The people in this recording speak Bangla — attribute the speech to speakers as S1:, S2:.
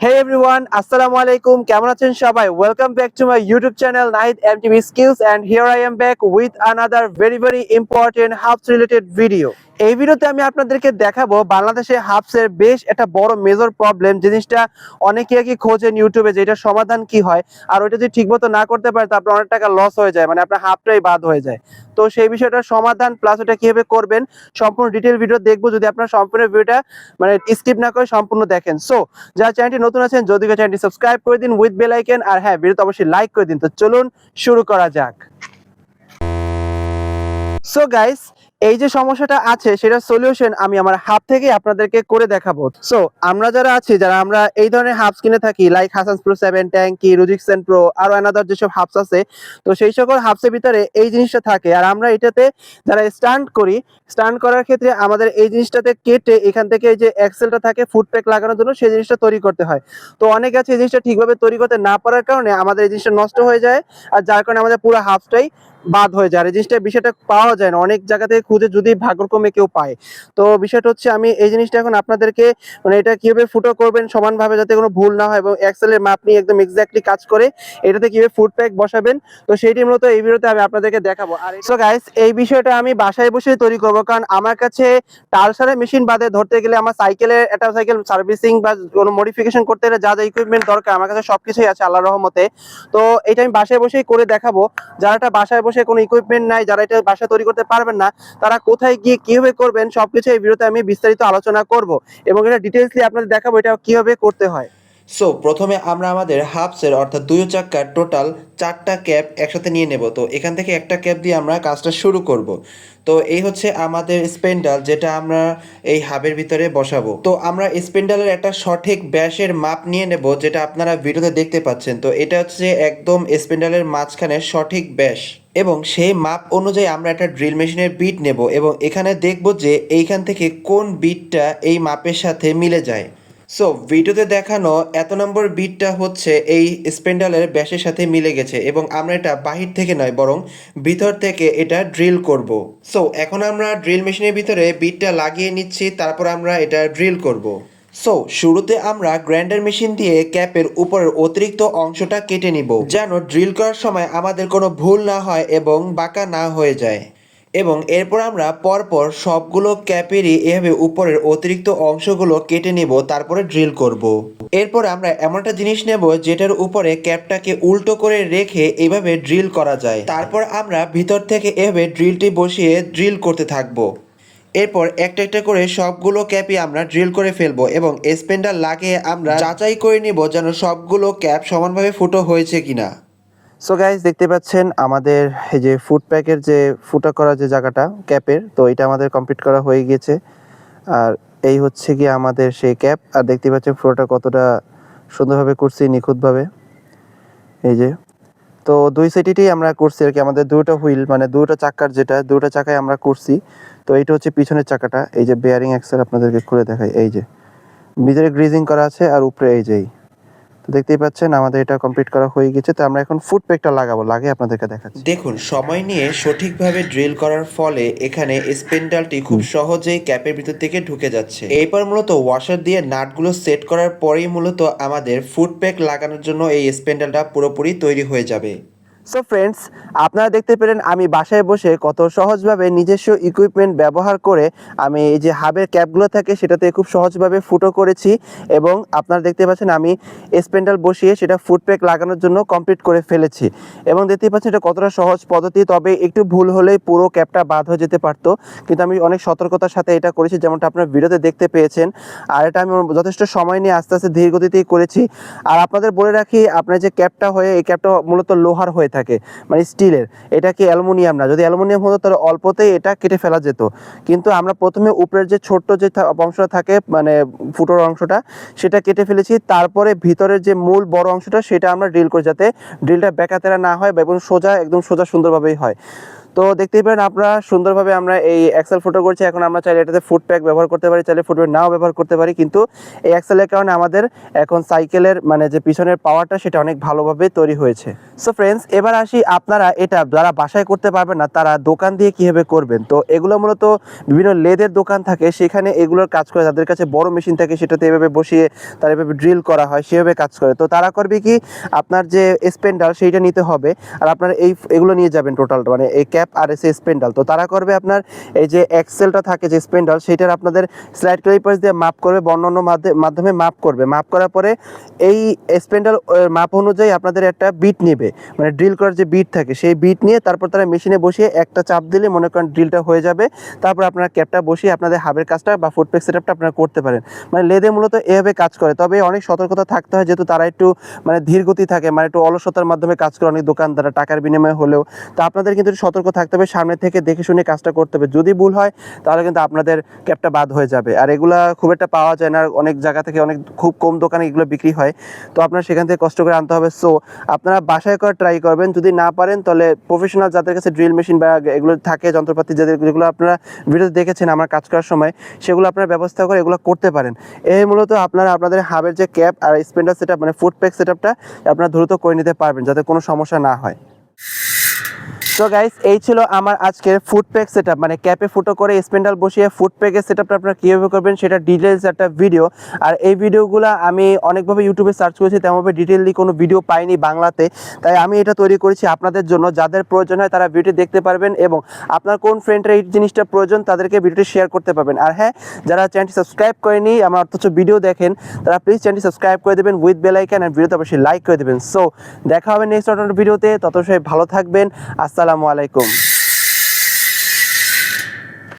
S1: হে এভরিওয়ান আসসালামু আলাইকুম কেমন আছেন সবাই? Welcome back to my YouTube channel Nahid MTV skills and here I am back with another very very important hubs related video এই ভিডিওতে আমি আপনাদেরকে দেখাবো বাংলাদেশে হাফসের বেশ একটা বড় মেজর প্রবলেম জিনিসটা অনেকে আর কি খোঁজেন ইউটিউবে যে এটার সমাধান কি হয়, আর ওইটা যদি ঠিকমতো না করতে পারে, তারপর অনেক টাকা লস হয়ে যায় মানে আপনার হাফটাই বাদ হয়ে যায়। তো সেই বিষয়টার সমাধান প্লাস ওটা কীভাবে করবেন, সম্পূর্ণ ডিটেল ভিডিও দেখব। যদি আপনার সম্পূর্ণ ভিডিওটা মানে স্কিপ না করে সম্পূর্ণ দেখেন। সো যারা চ্যানেলটি নতুন আছেন, যদি চ্যানেলটি সাবস্ক্রাইব করে দিন উইথ বেল আর হ্যাঁ ভিডিওতে অবশ্যই লাইক করে দিন। তো চলুন শুরু করা যাক। সো গাইস এই যে সমস্যাটা আছে সেটা সলিউশন আমি আমার হাব থেকে আপনাদেরকে করে দেখাবো। সো আমরা যারা আছি, যারা আমরা এই ধরনের হাবস কিনে থাকি লাইক হাসান প্রো সেভেন ট্যাঙ্কি রুজিক্সেন প্রো আরও অ্যানাদার যেসব হাবস আছে, তো সেই সকল হাবসের ভিতরে এই জিনিসটা থাকে। আর আমরা এটাতে যারা স্টান্ট করি স্টান্ট করার ক্ষেত্রে আমাদের এই জিনিসটাতে কেটে এখান থেকে যে এক্সেলটা থাকে ফুড প্যাক লাগানোর জন্য সেই জিনিসটা তৈরি করতে হয়। তো অনেক আছে এই জিনিসটা ঠিকভাবে তৈরি করতে না পারার কারণে আমাদের এই জিনিসটা নষ্ট হয়ে যায়, আর যার কারণে আমাদের পুরো হাফটাই বাদ হয়ে যায়। আর এই জিনিসটা বিষয়টা পাওয়া যায় না। অনেক জায়গা থেকে খুঁজে যদি ভাগ্যক্রমে কেউ পায়। তো বিষয়টা হচ্ছে আমি এই জিনিসটা এখন আপনাদেরকে মানে এটা কীভাবে ফুটো করবেন সমানভাবে যাতে কোনো ভুল না হয় এবং এক্সেলের মাপ নিয়ে একদম এক্স্যাক্টলি কাজ করে এটাতে কীভাবে ফুড প্যাক বসাবেন। তো সেইটি মূলত এই ভিডিওতে আমি আপনাদেরকে দেখাবো। আর সো গাইস এই বিষয়টা আমি বাসায় বসে তৈরি করব কারণ আমার কাছে টালসারে মেশিন বাদে ধরতে গেলে আমার সাইকেলের একটা সাইকেল সার্ভিসিং বা কোনো মডিফিকেশন করতে গেলে যা যা ইকুইপমেন্ট দরকার আমার কাছে সবকিছুই আছে আল্লাহর রহমতে। তো এটা আমি বাসায় বসেই করে দেখাবো। যারা এটা বাসায় বসে কোনো ইকুইপমেন্ট নাই, যারা এটা বাসায় তৈরি করতে পারবেন না তারা কোথায় গিয়ে কীভাবে করবেন সবকিছু এই ভিডিওতে আমি বিস্তারিত আলোচনা করব এবং এটা ডিটেলসলি আপনাদের দেখাবো এটা কীভাবে করতে হয়।
S2: সো প্রথমে আমরা আমাদের হাফসের অর্থাৎ দুই চাক্কার টোটাল চারটা ক্যাপ একসাথে নিয়ে নেব। তো এখান থেকে একটা ক্যাপ দিয়ে আমরা কাজটা শুরু করব। তো এই হচ্ছে আমাদের স্পেন্ডাল যেটা আমরা এই হাবের ভিতরে বসাবো। তো আমরা স্পেন্ডালের একটা সঠিক ব্যাসের মাপ নিয়ে নেব যেটা আপনারা ভিডিওতে দেখতে পাচ্ছেন। তো এটা হচ্ছে একদম স্পেন্ডালের মাঝখানে সঠিক ব্যাস। এবং সেই মাপ অনুযায়ী আমরা একটা ড্রিল মেশিনের বিট নেব এবং এখানে দেখব যে এইখান থেকে কোন বিটটা এই মাপের সাথে মিলে যায়। সো ভিডিওতে দেখানো এত নম্বর বিটটা হচ্ছে এই স্পেন্ডালের ব্যাসের সাথে মিলে গেছে এবং আমরা এটা বাহির থেকে নয়, বরং ভিতর থেকে এটা ড্রিল করব। সো এখন আমরা ড্রিল মেশিনের ভিতরে বিটটা লাগিয়ে নিচ্ছি, তারপর আমরা এটা ড্রিল করব। সো শুরুতে আমরা গ্রাইন্ডার মেশিন দিয়ে ক্যাপের উপরের অতিরিক্ত অংশটা কেটে নিব, যেন ড্রিল করার সময় আমাদের কোনো ভুল না হয় এবং বাঁকা না হয়ে যায়। এবং এরপর আমরা পরপর সবগুলো ক্যাপেরই এভাবে উপরের অতিরিক্ত অংশগুলো কেটে নেব, তারপরে ড্রিল করব। এরপর আমরা এমন একটা জিনিস নেব, যেটার উপরে ক্যাপটাকে উল্টো করে রেখে এভাবে ড্রিল করা যায়। তারপর আমরা ভিতর থেকে এভাবে ড্রিলটি বসিয়ে ড্রিল করতে থাকব। এরপর একটা একটা করে সবগুলো ক্যাপই আমরা ড্রিল করে ফেলব এবং স্পেন্ডার লাগিয়ে আমরা যাচাই করে নিব যেন সবগুলো ক্যাপ সমানভাবে ফুটো হয়েছে কিনা।
S1: সো গাইজ দেখতে পাচ্ছেন আমাদের এই যে ফুড প্যাকের যে ফুটা করা যে জায়গাটা, ক্যাপের, তো এটা আমাদের কমপ্লিট করা হয়ে গিয়েছে। আর এই হচ্ছে কি আমাদের সেই ক্যাপ। আর দেখতে পাচ্ছেন ফ্লোরটা কতটা সুন্দরভাবে করছি, নিখুঁতভাবে। এই যে। তো দুই সাইডেই আমরা করছি আর কি। আমাদের দুটো হুইল মানে দুটো চাকার যেটা দুটো চাকায় আমরা করছি। তো এটা হচ্ছে পিছনের চাকাটা। এই যে বেয়ারিং অ্যাক্সেল আপনাদেরকে খুলে দেখাই। এই যে, ভিতরে গ্রিজিং করা আছে আর উপরে এই যেই তো দেখতেই পাচ্ছেন, আমাদের এটা কমপ্লিট করা হয়ে গেছে। তো আমরা এখন ফুট পেকটা লাগাবো লাগে আপনাদেরকে দেখাচ্ছি।
S2: দেখুন, সময় নিয়ে সঠিকভাবে ড্রিল করার ফলে এখানে স্পেন্ডালটি খুব সহজেই ক্যাপের ভিতর থেকে ঢুকে যাচ্ছে। এরপর মূলত ওয়াশার দিয়ে নাটগুলো সেট করার পরেই মূলত আমাদের ফুট প্যাক লাগানোর জন্য এই স্পেন্ডালটা পুরোপুরি তৈরি হয়ে যাবে।
S1: সো ফ্রেন্ডস আপনারা দেখতে পেলেন আমি বাসায় বসে কত সহজভাবে নিজস্ব ইকুইপমেন্ট ব্যবহার করে আমি এই যে হাবের ক্যাপগুলো থাকে সেটাতে খুব সহজভাবে ফুটো করেছি এবং আপনারা দেখতে পাচ্ছেন আমি স্পেন্ডাল বসিয়ে সেটা ফুড প্যাক লাগানোর জন্য কমপ্লিট করে ফেলেছি এবং দেখতে পাচ্ছেন এটা কতটা সহজ পদ্ধতি, তবে একটু ভুল হলেই পুরো ক্যাপটা বাদ হয়ে যেতে পারতো। কিন্তু আমি অনেক সতর্কতার সাথে এটা করেছি, যেমনটা আপনারা ভিডিওতে দেখতে পেয়েছেন। আর এটা আমি যথেষ্ট সময় নিয়ে আস্তে আস্তে ধীর গতিতেই করেছি। আর আপনাদের বলে রাখি, আপনার যে ক্যাপটা হয়ে, এই ক্যাপটা মূলত লোহার হয়ে থাকে মানে স্টিলের। এটা কি অ্যালুমিনিয়াম না? যদি অ্যালুমিনিয়াম হতো তাহলে অল্পতেই এটা কেটে ফেলা যেত। কিন্তু আমরা প্রথমে উপরের যে ছোট্ট যে অংশটা থাকে মানে ফুটোর অংশটা, সেটা কেটে ফেলেছি। তারপরে ভিতরের যে মূল বড় অংশটা, সেটা আমরা ড্রিল করে যাতে ড্রিলটা বেকাতেরা না হয় এবং সোজা, একদম সোজা সুন্দরভাবেই হয়। তো দেখতেই পারেন আপনারা সুন্দরভাবে আমরা এই এক্সেল ফুটো করছি। এখন আমরা চাইলে এটাতে ফুড প্যাক ব্যবহার করতে পারি, চাইলে ফুড প্যাক নাও ব্যবহার করতে পারি। কিন্তু এই এক্সেলের কারণে আমাদের এখন সাইকেলের মানে যে পিছনের পাওয়ারটা সেটা অনেক ভালোভাবে তৈরি হয়েছে। সো ফ্রেন্ডস এবার আসি আপনারা এটা যারা বাসায় করতে পারবেন না, তারা দোকান দিয়ে কীভাবে করবেন? তো এগুলো মূলত বিভিন্ন লেদের দোকান থাকে, সেখানে এগুলোর কাজ করে তাদের কাছে বড় মেশিন থাকে, সেটাতে এভাবে বসিয়ে তার এভাবে ড্রিল করা হয়, সেভাবে কাজ করে। তো তারা করবে কি, আপনার যে স্পেন্ডাল সেইটা নিতে হবে। আর আপনার এই, এগুলো নিয়ে যাবেন টোটাল মানে এই ক্যাপ আর এসে স্পেন্ডাল তো তারা করবে আপনার এই যে এক্সেলটা থাকে যে স্পেন্ডাল সেটার আপনাদের স্লাইড ক্লিপার্স দিয়ে মাপ করবে বর্ণন্য মাধ্যমে মাপ করবে। মাপ করার পরে এই স্পেন্ডাল মাপ অনুযায়ী আপনাদের একটা বিট নেবে। মানে ড্রিল করার যে বিট থাকে, সেই বিট নিয়ে তারপর তারা মেশিনে বসিয়ে একটা চাপ দিলে মনে করেন ড্রিলটা হয়ে যাবে। তারপর আপনার ক্যাপটা বসিয়ে আপনাদের হাবের কাজটা বা ফুটপ্যাক সেটআপটা আপনারা করতে পারেন। মানে লেদে মূলত এভাবে কাজ করে। তবে অনেক সতর্কতা থাকতে হয়, যেহেতু তারা একটু মানে ধীর গতি থাকে মানে একটু অলসতার মাধ্যমে কাজ করে অনেক দোকানদাররা, টাকার বিনিময়ে হলেও। তো আপনাদের কিন্তু সতর্ক থাকতে হবে, সামনে থেকে দেখে শুনে কাজটা করতে হবে। যদি ভুল হয়, তাহলে কিন্তু আপনাদের ক্যাপটা বাদ হয়ে যাবে। আর এগুলা খুব একটা পাওয়া যায় না, অনেক জায়গা থেকে অনেক খুব কম দোকানে এগুলো বিক্রি হয়। তো আপনার সেখান থেকে কষ্ট করে আনতে হবে। সো আপনারা বাসায় করে ট্রাই করবেন। যদি না পারেন, তাহলে প্রফেশনাল যাদের কাছে ড্রিল মেশিন বা এগুলো থাকে, যন্ত্রপাতি যাদের যেগুলো আপনারা ভিডিওতে দেখেছেন আমার কাজ করার সময়, সেগুলো আপনারা ব্যবস্থা করে এগুলো করতে পারেন। এই মূলত আপনারা আপনাদের হাবের যে ক্যাপ আর স্পেন্ডার সেট মানে ফুড প্যাক সেট আপনারা দ্রুত করে নিতে পারবেন, যাতে কোনো সমস্যা না হয়। তো গাইস এই ছিল আমার আজকের ফুড প্যাক সেট মানে ক্যাপে ফুটো করে স্পেন্ডাল বসিয়ে ফুড প্যাকের সেট আপটা আপনারা কীভাবে করবেন সেটা ডিটেলস একটা ভিডিও আর এই ভিডিওগুলো আমি অনেকভাবে ইউটিউবে সার্চ করেছি, তেমনভাবে ডিটেললি কোনো ভিডিও পাইনি বাংলাতে। তাই আমি এটা তৈরি করেছি আপনাদের জন্য। যাদের প্রয়োজন হয় তারা ভিডিও দেখতে পারবেন এবং আপনার কোন ফ্রেন্ডের এই জিনিসটা প্রয়োজন তাদেরকে ভিডিওটি শেয়ার করতে পারবেন। আর হ্যাঁ যারা চ্যানেলটি সাবস্ক্রাইব করেনি, আমার অথচ ভিডিও দেখেন, তারা প্লিজ চ্যানেলটি সাবস্ক্রাইব করে দেবেন উইথ বেল আইকন আর ভিডিওতে অবশ্যই লাইক করে দেবেন। সো দেখা হবে নেক্সট ভিডিওতে তত সবাই ভালো থাকবেন। আসসালামু আলাইকুম।